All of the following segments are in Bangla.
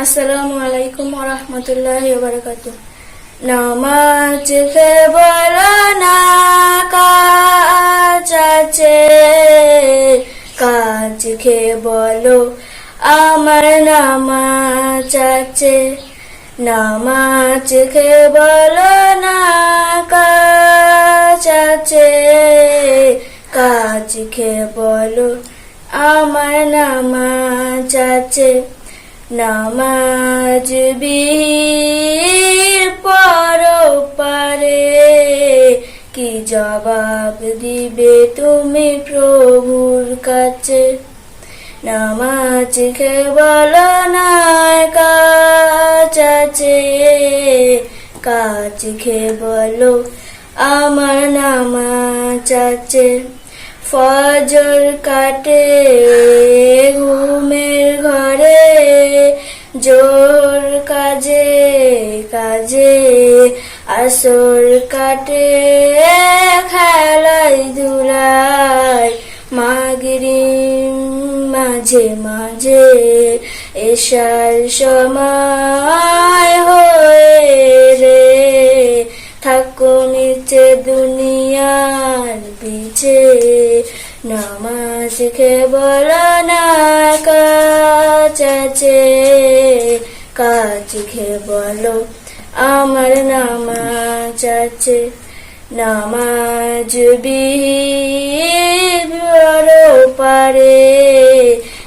আসসালামু আলাইকুম রহমতুল্লাহ বারকাত নামাজ কে বলো না কাজ কাজ খে বলো আমার নামাজ আছে নামাজ খে বলো না কাজ কাজ খে বলো আমার নামাজ আছে নামাজ বীর পর পারে। কি জবাব দিবে তুমি প্রভুর কাছে? নামাজ খে বলো না কাজ আছে। কাজ খে বলো আমার নামাজ আছে। ফজর কাটে, ঘুমের ঘরে জোর কাজে কাজে আসর কাটে, খেলাই ধুলাই মাগরি মাঝে মাঝে এসার সময় হয়ে রে। থাকো নিচে দুনিয়ার পিছে নামাজ খে বলো না কাজ আছে কাজ বলো, আমার নামাজ আছে। নামাজ বিহর পারে।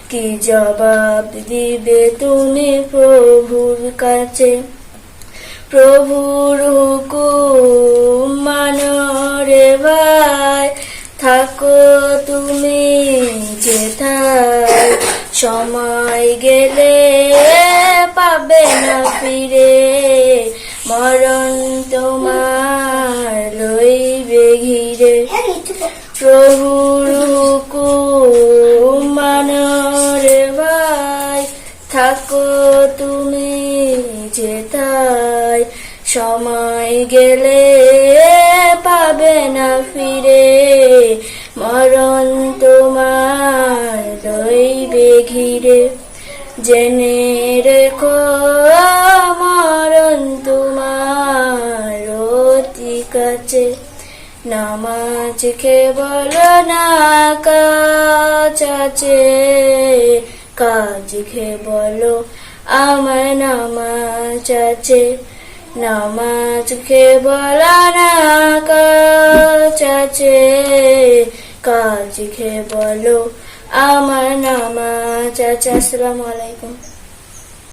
কি জবাব দিবে তুমি প্রভুর কাছে? প্রভুর হুকুম মানো রে ভাই। থাকো তুমি যেথায়। সময় গেলে পাবে না ফিরে। মরণ তোমার লইবে ঘিরে। প্রভুর হুকুম মানো রে ভাই। থাকো তুমি যেথায়। সময় গেলে ঘিরে জেনে রেখো মরণ তোমার অতি কাছে। নামাজ খে বলো না কাজ কাজ খে বলো আমার নামাজ আছে। নামাজ খে বলো না কাজ কাজ খে বলো আমার নামা চাচা আসসালামু আলাইকুম।